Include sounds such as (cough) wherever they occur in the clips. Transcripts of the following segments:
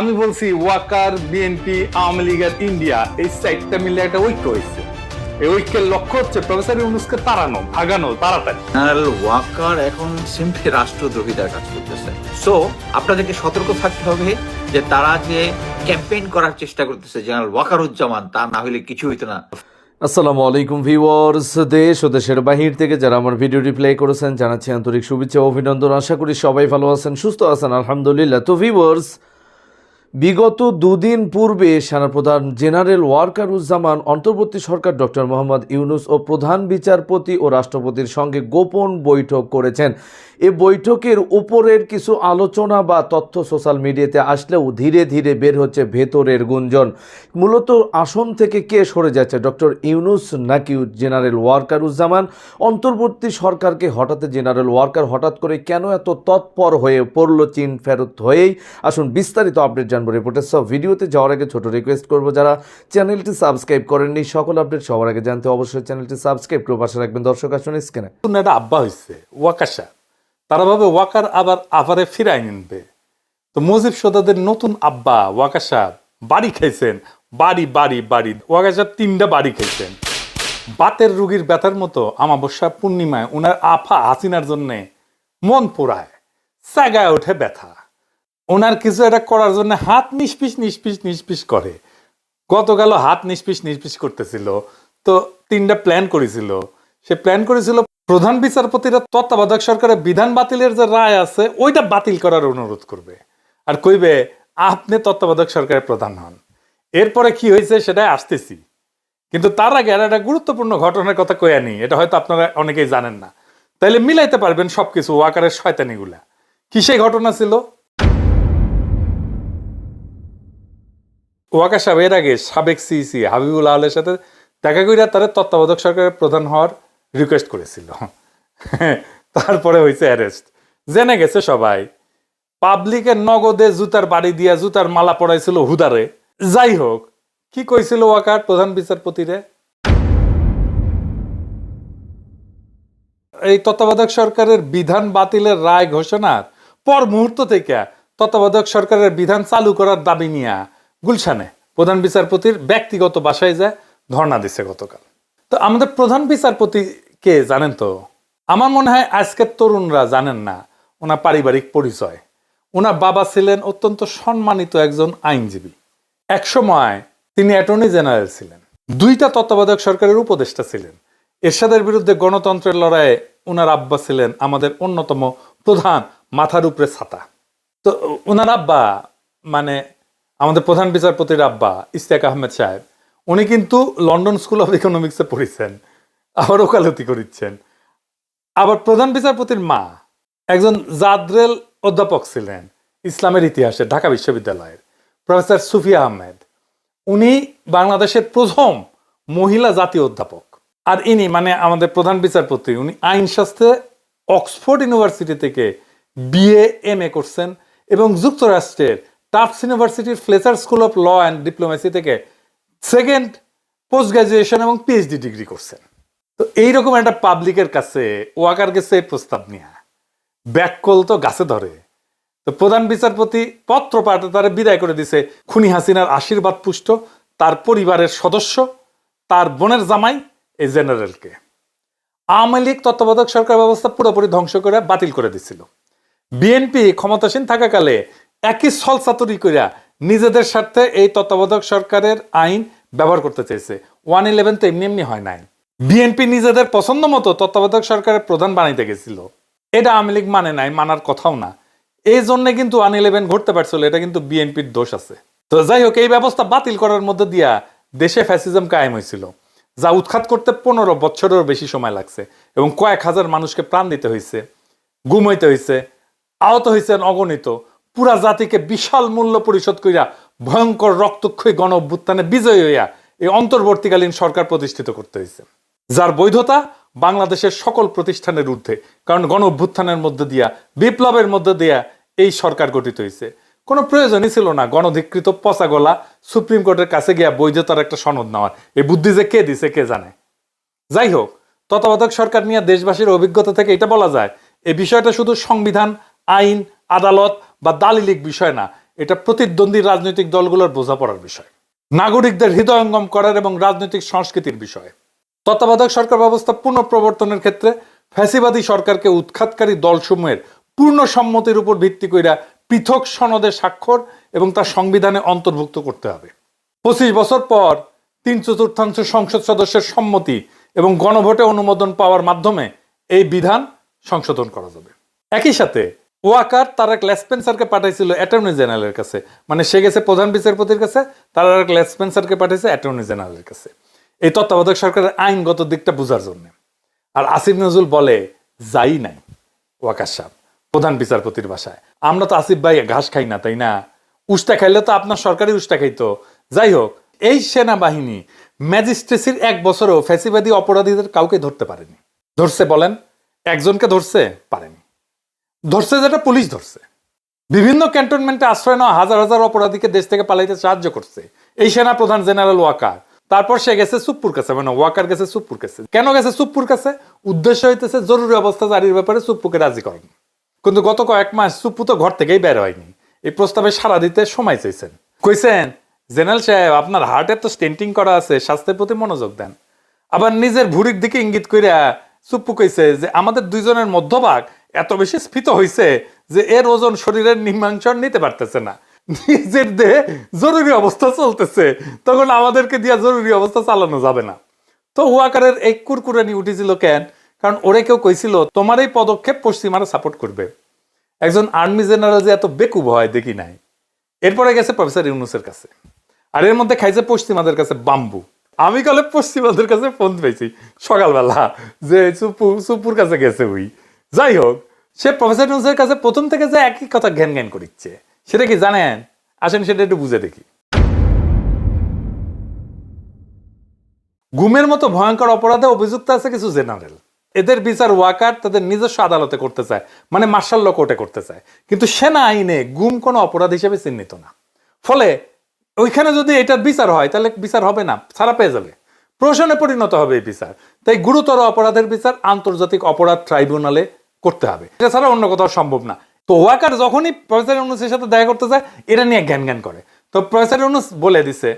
আমি বলছি ওয়াকার বিএনপি আওয়ামী লীগ আর ইন্ডিয়া এই সাইডটা মিলে একটা ঐক্য হয়েছে। এই ঐক্যের লক্ষ্য হচ্ছে প্রফেসর ইউনুসকে তাড়ানো ভাগানো তাড়াতাড়ি। জেনারেল ওয়াকার এখন সিম্পলি রাষ্ট্রদ্রোহিতার কাজ করতেছে। সো আপনাদেরকে সতর্ক থাকতে হবে যে তারা যে ক্যাম্পেইন করার চেষ্টা করতেছে জেনারেল ওয়াকারুজ্জামান তা না হলে কিছু হইতো না। আসসালামু আলাইকুম ভিউয়ার্স দেশ ও দেশের বাহির থেকে যারা আমার ভিডিওটি প্লে করেছেন জানাচ্ছি আন্তরিক শুভেচ্ছা অভিনন্দন। আশা করি সবাই ভালো আছেন সুস্থ আছেন আলহামদুলিল্লাহ। তো ভিউয়ার্স বিগত দুদিন পূর্বে সেনাপ্রধান জেনারেল ওয়ার্কারুজ্জামান, অন্তর্বর্তী সরকার ডক্টর মোহাম্মদ ইউনুস ও প্রধান বিচারপতি ও রাষ্ট্রপতির সঙ্গে গোপন বৈঠক করেছেন। এ বৈঠকের উপরের কিছু আলোচনা বা তথ্য সোশ্যাল মিডিয়াতে আসলেও ধীরে ধীরে বের হচ্ছে ভেতরের গুঞ্জন। মূলত আসন থেকে কে সরে যাচ্ছে? ডক্টর ইউনুস নাকি জেনারেল ওয়ারকারুজ্জামান? অন্তর্বর্তী সরকারকে হঠাৎ জেনারেল ওয়ার্কার হঠাৎ করে কেন এত তৎপর হয়ে পড়ল চীন ফেরত হয়েই? আসুন বিস্তারিত আপডেট জানব রিপোর্টের সব ভিডিওতে। যাওয়ার আগে ছোট রিকোয়েস্ট করব, যারা চ্যানেলটি সাবস্ক্রাইব করেননি, সকল আপডেট সবার আগে জানতে অবশ্যই চ্যানেলটি সাবস্ক্রাইব করে পাশে রাখবেন। দর্শক, আসুন স্ক্রিনে। আব্বা হয়েছে ওয়াকাশা তারা ভাবে ওয়াকার আবার আবারে ফিরাই নিনবে। তো মুজিব সদাদের নতুন আব্বা ওয়াকাশা বাড়ি খাইছেন, বাড়ি বাড়ি বাড়ি ওয়াকাশা তিনটা বাড়ি খাইছেন। বাতের রুগীর ব্যথার মতো আমাবস্যা পূর্ণিমায় ওনার আফা হাসিনার জন্যে মন পোড়ায় সাগায় ওঠে ব্যথা। ওনার কিছু একটা করার জন্য হাত নিষ্পিস নিষ্পিস নিষ্পিস করে। গতকাল হাত নিষ্পিস নিষ্পিস করতেছিল। তো তিনটা প্ল্যান করেছিল। সে প্ল্যান করেছিল প্রধান বিচারপতিরা তত্ত্বাবধায়ক সরকারের বিধান বাতিলের যে রায় আছে, ওইটা বাতিল করার অনুরোধ করবে। আর কইবে, আপনি তত্ত্বাবধায়ক সরকারের প্রধান হন। এরপরে কি হয়েছে সেটাই আসতেছি। কিন্তু তার আগে আর একটা গুরুত্বপূর্ণ ঘটনার কথা কয়ে আনি, এটা হয়তো আপনারা অনেকেই জানেন না। তাইলে মিলাইতে পারবেন সবকিছু, ওয়াকারের শয়তানিগুলা। কি সেই ঘটনা ছিল? ওয়াকা সাহেব এর আগে সাবেক সিইসি হাবিবুল আহলের সাথে দেখা কইরা তারা তত্ত্বাবধায়ক সরকারের প্রধান হওয়ার রিকোয়েস্ট করেছিল। তারপরে হয়েছে অ্যারেস্ট জেনে গেছে সবাই পাবলিকের নগদে জুতার বাড়ি দিয়া জুতার মালা পড়াইছিল হুদারে। যাই হোক, কি কইছিল ওয়াকার, প্রধান বিচারপতিরে? এই তত্ত্বাবধায়ক সরকারের বিধান বাতিলের রায় ঘোষণার পর মুহূর্ত থেকে তত্ত্বাবধায়ক সরকারের বিধান চালু করার দাবি নিয়ে গুলশানে প্রধান বিচারপতির ব্যক্তিগত বাসায় যায় ধর্ণা দিছে গতকাল। তো আমাদের প্রধান বিচারপতি কে জানেন তো? আমার মনে হয় আজকের তরুণরা জানেন না, ওনার পারিবারিক পরিচয়। ওনার বাবা ছিলেন অত্যন্ত সম্মানিত একজন আইনজীবী। একসময় তিনি অ্যাটর্নি জেনারেল ছিলেন। দুইটা তত্ত্বাবধায়ক সরকারের উপদেষ্টা ছিলেন। এরশাদের বিরুদ্ধে গণতন্ত্রের লড়াইয়ে ওনার আব্বা ছিলেন আমাদের অন্যতম প্রধান মাথার উপরে ছাতা। তো ওনার আব্বা মানে আমাদের প্রধান বিচারপতির আব্বা ইস্তাক আহমেদ সাহেব, উনি কিন্তু লন্ডন স্কুল অফ ইকোনমিক্সে পড়েছেন। আবার ওকালতি করিচ্ছেন। আবার প্রধান বিচারপতির মা, একজন জাদরেল অধ্যাপক ছিলেন ইসলামের ইতিহাসে ঢাকা বিশ্ববিদ্যালয়ের, প্রফেসর সুফিয়া আহমেদ। উনি বাংলাদেশের প্রথম মহিলা জাতীয় অধ্যাপক। আর ইনি মানে আমাদের প্রধান বিচারপতি, উনি আইনশাস্ত্রে অক্সফোর্ড ইউনিভার্সিটি থেকে বিএ এম এ করছেন এবং যুক্তরাষ্ট্রের টাফস ইউনিভার্সিটির Fletcher school of law and diplomacy থেকে সেকেন্ড পোস্ট গ্রাজুয়েশন এবং পিএইচডি ডিগ্রি করছেন। তো এইরকম একটা পাবলিকের কাছে ওয়াকার গেছে এই প্রস্তাব নিয়ে ব্যাককল তো গাছে ধরে। তো প্রধান বিচারপতি পত্র পাঠে তারা বিদায় করে দিছে। খুনি হাসিনার আশীর্বাদ পুষ্ট, তার পরিবারের সদস্য, তার বোনের জামাই, এই জেনারেলকে। আওয়ামী লীগ তত্ত্বাবধায়ক সরকার ব্যবস্থা পুরোপুরি ধ্বংস করে বাতিল করে দিছিল। বিএনপি ক্ষমতাসীন থাকাকালে একই সলসাতুরি করিয়া নিজেদের স্বার্থে এই তত্ত্বাবধায়ক সরকারের আইন ব্যবহার করতে চাইছে ওয়ান ইলেভেন তো এমনি এমনি হয় নাই। বিএনপি নিজেদের পছন্দ মতো তত্ত্বাবধায়ক সরকারের প্রধান বানাইতে গেছিল। এটা আওয়ামী লীগ মানে নাই, মানার কথাও না। এই জন্য কিন্তু ওয়ান ইলেভেন ঘটতে পারছিল, এটা কিন্তু বিএনপির দোষ আছে। তো যাই হোক, এই ব্যবস্থা বাতিল করার মধ্যে দিয়া দেশে ফ্যাসিজম কায়েম হয়েছিল, যা উৎখাত করতে পনেরো বছরেরও বেশি সময় লাগছে এবং কয়েক হাজার মানুষকে প্রাণ দিতে হয়েছে গুম হইতে হয়েছে, আহত হয়েছেন অগণিত। পুরা জাতিকে বিশাল মূল্য পরিশোধ করিয়া ভয়ঙ্কর রক্তক্ষয়ী গণ অভ্যুত্থানে বিজয়ী হইয়া এই অন্তর্বর্তীকালীন সরকার প্রতিষ্ঠিত করতে হয়েছে। যার বৈধতা বাংলাদেশের সকল প্রতিষ্ঠানের ঊর্ধ্বে। কারণ গণ অভ্যুত্থানের মধ্যে দিয়া, বিপ্লবের মধ্যে দিয়া এই সরকার গঠিত হয়েছে কোনো প্রয়োজনই ছিল না গণধিকৃত পচা গলা সুপ্রিম কোর্টের কাছে গিয়া বৈধতার একটা সনদ নেওয়ার। এই বুদ্ধি যে কে দিছে, কে জানে? যাই হোক, তত্ত্বাবধায়ক সরকার নিয়ে দেশবাসীর অভিজ্ঞতা থেকে এটা বলা যায় এই বিষয়টা শুধু সংবিধান, আইন, আদালত বা দালিলিক বিষয় না, এটা প্রতিদ্বন্দ্বী রাজনৈতিক দলগুলোর বোঝাপড়ার বিষয়। নাগরিকদের হৃদয়ঙ্গম করার এবং রাজনৈতিক সংস্কৃতির বিষয়। তত্ত্বাবধায়ক সরকার ব্যবস্থা পুনঃপ্রবর্তনের ক্ষেত্রে ফ্যাসিবাদী সরকারকে উৎখাতকারী দলসমূহের পূর্ণ সম্মতির উপর ভিত্তি কইরা পৃথক সনদে স্বাক্ষর এবং তা সংবিধানে অন্তর্ভুক্ত করতে হবে। পঁচিশ বছর পর তিন চতুর্থাংশ সংসদ সদস্যের সম্মতি এবং গণভোটে অনুমোদন পাওয়ার মাধ্যমে এই বিধান সংশোধন করা যাবে। একই সাথে ওয়াকার তারাক লেসপেন্সারকে পাঠাইছিল অ্যাটর্নি জেনারেলের কাছে। মানে সে গেছে প্রধান বিচারপতির কাছে, তারাক লেসপেন্সারকে পাঠিয়েছে অ্যাটর্নি জেনারেলের কাছে। এই তত্ত্বাবধায়ক সরকারের আইনগত দিকটা বোঝার জন্য। আর আসিফ নজরুল বলে, যাই নাই ওয়াকার সাহেব, প্রধান বিচারপতির বাসায়। আমরা তো আসিফ ভাই ঘাস খাই না, তাই না? উষ্টা খাইলে তো আপনার সরকারি উষ্টা খাইতো। যাই হোক, এই সেনাবাহিনী ম্যাজিস্ট্রেসির এক বছরেও ফ্যাসিবাদী অপরাধীদের কাউকে ধরতে পারেনি। ধরছে বলেন, একজনকে ধরছে, পারেনি। ধরছে যেটা পুলিশ ধরছে। বিভিন্ন ক্যান্টনমেন্টে আশ্রয় নেওয়া হাজার হাজার অপরাধীকে দেশ থেকে পালাইতে সাহায্য করছে। এই সেনা প্রধান জেনারেল ওয়াকার। তারপর সে গেছে সুপ্পুর কাছে মানে ওয়াকার গেছে সুপ্পুর কাছে। কেন গেছে সুপ্পুর কাছে? উদ্দেশ্য হইতেছে জরুরি অবস্থা জারির ব্যাপারে সুপ্পুকে রাজি করেন। কিন্তু গত কয়েক মাস সুপ্পু তো ঘর থেকেই বের হয়নি। এই প্রস্তাবে সাড়া দিতে সময় চাইছেন। কইছেন, জেনারেল সাহেব, আপনার হার্টের তো স্টেন্টিং করা আছে, স্বাস্থ্যের প্রতি মনোযোগ দেন। আবার নিজের ভুড়ির দিকে ইঙ্গিত কইরা সুপ্পু কইছে যে, আমাদের দুইজনের মধ্যভাগ এত বেশি স্ফীত হইছে যে এর ওজন শরীরের নিম্নাংশ নিতে পারতেছে না। নিজের দেহে জরুরি অবস্থা চলতেছে। তখন আমাদেরকে দিয়া জরুরি অবস্থা চালানো যাবে না। তো ওয়াকারের এই কুরকুরানি উঠেছিল কেন? কারণ ওরে কেউ কইছিল, তোমার এই পদক্ষেপ পশ্চিমারা সাপোর্ট করবে। একজন আর্মি জেনারেল যে এত বেকুব হয়, দেখি নাই। এরপরে গেছে প্রফেসর ইউনুসের কাছে। আর এর মধ্যে খাইছে পশ্চিমাদের কাছে বাম্বু আমি কালে পশ্চিমাদের কাছে ফোন পেয়েছি সকালবেলা যে সুপু, সুপুর কাছে গেছে ওই যাই হোক, সে প্রফেসর ইউনুসের কাছে প্রথম থেকে যে একই কথা ঘ্যান ঘ্যান করিচ্ছে। সেটা কি জানেন? আসেন সেটা একটু বুঝে দেখি। গুমের মতো ভয়ঙ্কর অপরাধে অভিযুক্ত আছে কিছু জেনারেল। এদের বিচার ওয়াকার তাদের নিজস্ব আদালতে করতে চায় মানে মার্শাল ল কোর্টে করতে চায়। কিন্তু সেনা আইনে গুম কোনো অপরাধ হিসেবে চিহ্নিত না। ফলে ওইখানে যদি এটার বিচার হয়, তাহলে বিচার হবে না, ছাড়া পেয়ে যাবে। প্রশাসনে পরিণত হবে এই বিচার। তাই গুরুতর অপরাধের বিচার আন্তর্জাতিক অপরাধ ট্রাইব্যুনালে করতে হবে। এটা ছাড়া অন্য কোথাও সম্ভব না। তো ওয়াকার যখনই প্রফেসর ইউনুসের সাথে দেখা করতে যায়, এটা নিয়ে জ্ঞান জ্ঞান করে। তো প্রফেসর ইউনুস বলে দিছে,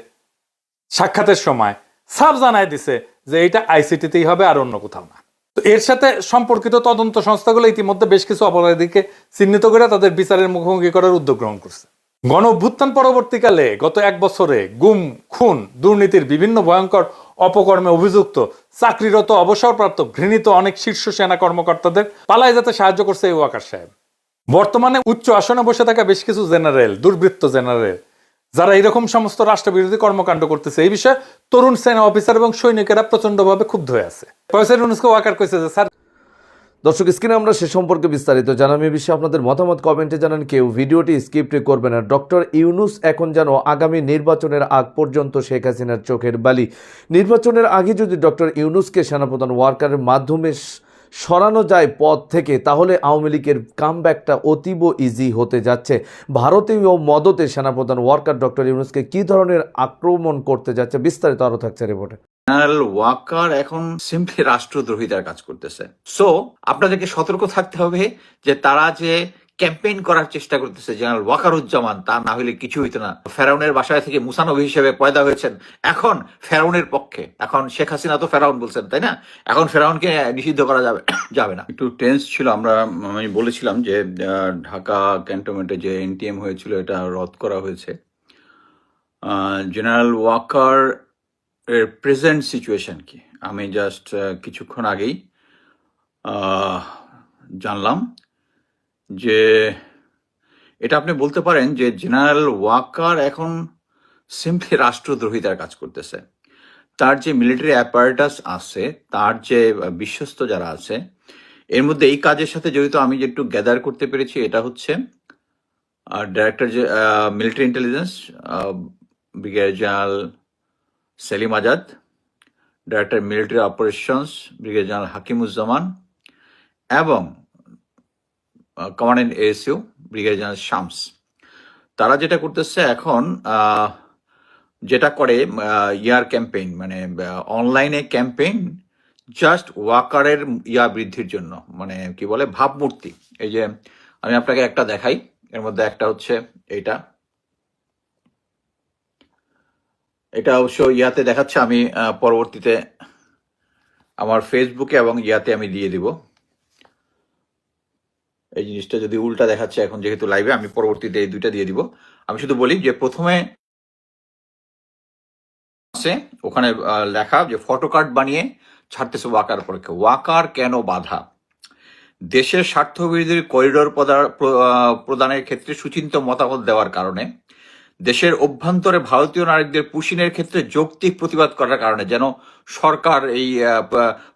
সাক্ষাতের সময়, সাফ জানায় দিছে যে এটা আইসিটিতেই হবে আর অন্য কোথাও না। তো এর সাথে সম্পর্কিত তদন্ত সংস্থাগুলো ইতিমধ্যে বেশ কিছু অপরাধীকে চিহ্নিত করে তাদের বিচারের মুখোমুখি করার উদ্যোগ গ্রহণ করছে। গণ অভ্যুত্থান পরবর্তীকালে গত এক বছরে গুম, খুন, দুর্নীতির বিভিন্ন ভয়ঙ্কর অপকর্মে অভিযুক্ত, চাকরিরত, অবসরপ্রাপ্ত, ঘৃণিত অনেক শীর্ষ সেনা কর্মকর্তাদের পালায় যেতে সাহায্য করছে এই ওয়াকার সাহেব। বর্তমানে উচ্চ আসনে বসে থাকা বেশ কিছু জেনারেল, দুর্বৃত্ত জেনারেল, যারা এরকম সমস্ত রাষ্ট্রবিরোধী কর্মকাণ্ড করতেছে। এই বিষয়ে তরুণ সেনা অফিসার এবং সৈনিকেরা প্রচন্ডভাবে ক্ষুব্ধ হয়ে আছে। ইউনুসকে ওয়াকার কইছে যে, স্যার দর্শক, স্ক্রিনে আমরা সে সম্পর্কে বিস্তারিত জানাম এ বিষয়ে আপনাদের মতামত কমেন্টে জানান কেউ। ভিডিওটি স্কিপ করবে না। ডক্টর ইউনুস এখন যেন আগামী নির্বাচনের আগ পর্যন্ত শেখ হাসিনার চোখের বালি। নির্বাচনের আগে যদি ডক্টর ইউনুসকে সেনাপ্রধান ওয়ার্কারের মাধ্যমে সরানো যায় পদ থেকে, তাহলে আওয়ামী লীগের কামব্যাকটা অতীব ইজি হতে যাচ্ছে। ভারতীয় মদতে সেনাপ্রধান ওয়ার্কার ডক্টর ইউনুসকে কি ধরনের আক্রমণ করতে যাচ্ছে? বিস্তারিত আরও থাকছে রিপোর্টে। জেনারেল ওয়াকার এখন সিম্পলি রাষ্ট্রদ্রোহিতার কাজ করতেছে। সো আপনাদেরকে সতর্ক থাকতে হবে যে তারা যে ক্যাম্পেইন করার চেষ্টা করতেছে জেনারেল ওয়াকারুজ্জামান, তা না হলে কিছু হইতো না। ফেরাউনের বাসায় থেকে মুসানবী হিসেবে পয়দা হয়েছেন। এখন ফেরাউনের পক্ষে। এখন শেখ হাসিনা তো ফেরাউন বলছেন, তাই না? এখন ফেরাউনকে নিষিদ্ধ করা যাবে (coughs) যাবে না। একটু টেন্স ছিল, আমরা, আমি বলেছিলাম যে ঢাকা ক্যান্টনমেন্টে যে এনটিএম হয়েছিল, এটা রদ করা হয়েছে। জেনারেল ওয়াকার এর প্রেজেন্ট সিচুয়েশন কি? আমি জাস্ট কিছুক্ষণ আগেই জানলাম। যে এটা আপনি বলতে পারেন যে জেনারেল ওয়াকার এখন সিম্পলি রাষ্ট্রদ্রোহিতার কাজ করতেছে। তার যে মিলিটারি অ্যাপারেটাস আছে, তার যে বিশ্বস্ত যারা আছে, এর মধ্যে এই কাজের সাথে জড়িত আমি যে একটু গ্যাদার করতে পেরেছি, এটা হচ্ছে ডাইরেক্টর যে military intelligence brigadier general Selim Azad director military operations brigadier general Hakimuzzaman এবং commandant ASU, brigadier general Shams. তারা যেটা করতেছে এখন যেটা করে ইয়ার ক্যাম্পেইন মানে অনলাইনে ক্যাম্পেইন জাস্ট ওয়াকারের ইয়া বৃদ্ধির জন্য মানে কি বলে, ভাবমূর্তি। এই যে, আমি আপনাকে একটা দেখাই, এর মধ্যে একটা হচ্ছে এটা। এটা অবশ্য ইয়াতে দেখাচ্ছে, আমি পরবর্তীতে আমার ফেসবুকে এবং ইয়াতে আমি দিয়ে দিব। এই জিনিসটা যদি উল্টা দেখাচ্ছে এখন যেহেতু লাইভে আমি পরবর্তীতে এই দুইটা দিয়ে দিব। আমি শুধু বলি যে প্রথমে আছে, ওখানে লেখা যে ফটো কার্ড বানিয়ে ছাড়তেছে ওয়াকার পরীক্ষা। ওয়াকার কেন বাধা? দেশের স্বার্থবিরোধী করিডোর প্রদা- প্র- প্রদানের ক্ষেত্রে সুচিন্ত মতামত দেওয়ার কারণে, দেশের অভ্যন্তরে ভারতীয় নারীদের পুশিনের ক্ষেত্রে যৌক্তিক প্রতিবাদ করার কারণে যেন সরকার এই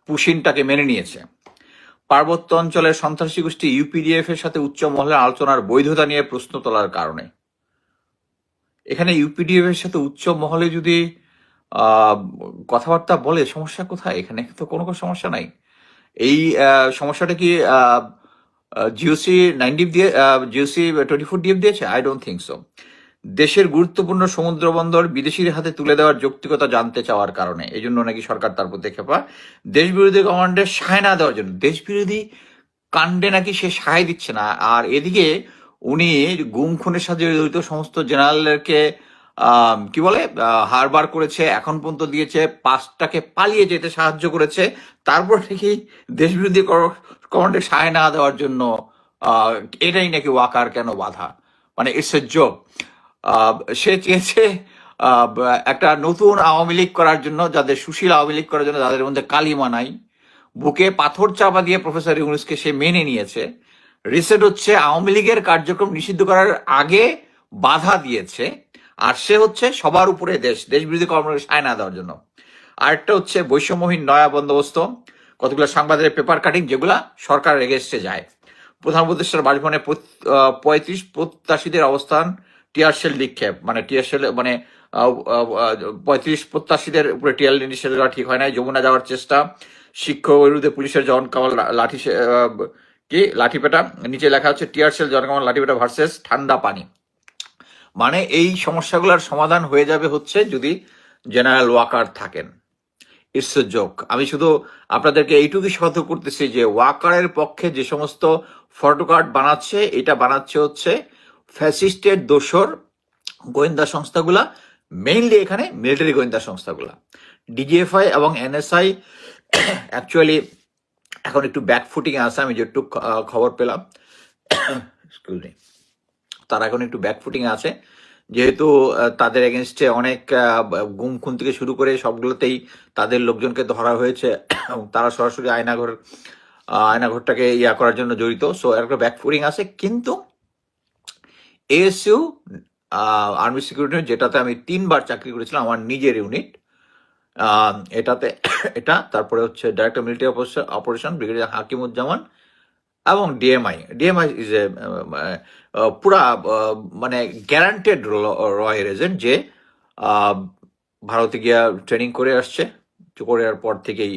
পুশিনটাকে মেনে নিয়েছে। পার্বত্য অঞ্চলের সন্ত্রাসী গোষ্ঠী ইউপিডিএফ এর সাথে উচ্চ মহলের আলোচনার বৈধতা নিয়ে প্রশ্ন তোলার কারণে। এখানে ইউপিডিএফ এর সাথে উচ্চ মহলে যদি কথাবার্তা বলে, সমস্যা কোথায়? এখানে তো কোনো কোনো সমস্যা নাই। এই সমস্যাটা কি জিওসি নাইন ডিপ দিয়ে জিওসি টোয়েন্টি ফোর ডিএফ দিয়েছে? আই ডোন্ট থিঙ্ক সো দেশের গুরুত্বপূর্ণ সমুদ্র বন্দর বিদেশির হাতে তুলে দেওয়ার যৌক্তিকতা জানতে চাওয়ার কারণে। এই জন্য নাকি সরকার তার প্রতি খেপা দেশ বিরোধী কমান্ডের সায় না দেওয়ার জন্য। দেশ বিরোধী কাণ্ডে নাকি সে সায় দিচ্ছে না। আর এদিকে উনি গুম খুনের সাথে জড়িত সমস্ত জেনারেলকে কি বলে হারবার করেছে, এখন পর্যন্ত দিয়েছে, পাঁচটাকে পালিয়ে যেতে সাহায্য করেছে। তারপর নাকি দেশ বিরোধী কমান্ডে সায় না দেওয়ার জন্য এটাই নাকি ওয়াকার কেন বাধা? মানে ইটস এ জোক সে চেয়েছে একটা নতুন আওয়ামী লীগ করার জন্য, যাদের সুশীল আওয়ামী লীগ করার জন্য যাদের মধ্যে কালিমা নাই। বুকে পাথর চাপা দিয়ে প্রফেসর ইউনুসকে সে মেনে নিয়েছে। রিসেট হচ্ছে আওয়ামী লীগের কার্যক্রম নিষিদ্ধ করার আগে বাধা দিয়েছে। আর সে হচ্ছে সবার উপরে দেশ দেশ বিরোধী কর্মকে সায় না দেওয়ার জন্য। আরেকটা হচ্ছে বৈষম্যহীন নয়া বন্দোবস্ত। কতগুলো সাংবাদিকের পেপার কাটিং যেগুলা সরকার এগেস্টে যায়। প্রধান বাসভবনে পঁয়ত্রিশ প্রত্যাশীদের অবস্থান টিয়ারশেল নিক্ষেপ। মানে টিয়ারশেল মানে পঁয়ত্রিশ প্রত্যাশীদের উপরে টিয়ার নিষেধ করা ঠিক হয় নাই, যমুনা যাওয়ার চেষ্টা, শিক্ষক বিরুদ্ধে পুলিশের জন কামাল লাঠি কি লাঠিপেটা নিচে লেখা হচ্ছে টিয়ারশেল জন কামাল লাঠিপেটা ভার্সেস ঠান্ডা পানি। মানে এই সমস্যাগুলোর সমাধান হয়ে যাবে হচ্ছে যদি জেনারেল ওয়াকার থাকেন। It's a joke. আমি শুধু আপনাদেরকে এইটুকুই সতর্ক করতেছি যে ওয়াকারের পক্ষে যে সমস্ত ফটো কার্ড বানাচ্ছে, এটা বানাচ্ছে হচ্ছে ফ্যাসিস্টের দোসর গোয়েন্দা সংস্থাগুলা মেইনলি এখানে মিলিটারি গোয়েন্দা সংস্থাগুলা। ডিজিএফআই এবং এনএসআই অ্যাকচুয়ালি এখন একটু ব্যাকফুটিং আছে, আমি যেটুক খবর পেলাম। তারা এখন একটু ব্যাকফুটিং আছে। যেহেতু তাদের এগেনস্টে অনেক গুম খুন থেকে শুরু করে সবগুলোতেই তাদের লোকজনকে ধরা হয়েছে। এবং তারা সরাসরি আয়নাঘর আয়নাঘরটাকে ইয়া করার জন্য জড়িত। সো একটা ব্যাকফুটিং আছে। কিন্তু এএসইউ আর্মি সিকিউরিটি যেটাতে আমি তিনবার চাকরি করেছিলাম, আমার নিজের ইউনিট এটাতে, এটা, তারপরে হচ্ছে director military operation brigadier Hakimuzzaman এবং ডিএমআই ডিএমআই ইজ এ পুরা মানে গ্যারান্টেড রয়ের এজেন্ট যে ভারতে গিয়া ট্রেনিং করে আসছে। করে পর থেকেই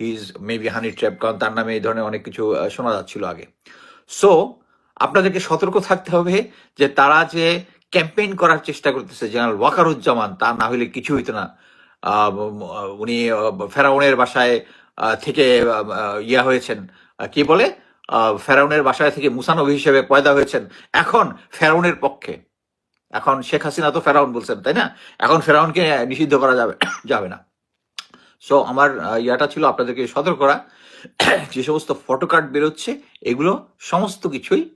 he is maybe honey trap কারণ তার নামে এই ধরনের অনেক কিছু শোনা যাচ্ছিল আগে। সো আপনাদেরকে সতর্ক থাকতে হবে যে তারা যে ক্যাম্পেইন করার চেষ্টা করতেছে জেনারেল ওয়াকারুজ্জামান, তা না হলে কিছু হইতো না। উনি ফেরাউনের বাসায় থেকে ইয়া হয়েছেন। কি বলে? ফেরাউনের বাসায় থেকে মুসানবী হিসেবে পয়দা হয়েছেন। এখন ফেরাউনের পক্ষে। এখন শেখ হাসিনা তো ফেরাউন বলছেন, তাই না? এখন ফেরাউনকে নিষিদ্ধ করা যাবে (coughs) যাবে না। সো আমার ইয়াটা ছিল আপনাদেরকে সতর্ক করা। (coughs) যে সমস্ত ফটো কার্ড বেরোচ্ছে, এগুলো সমস্ত কিছুই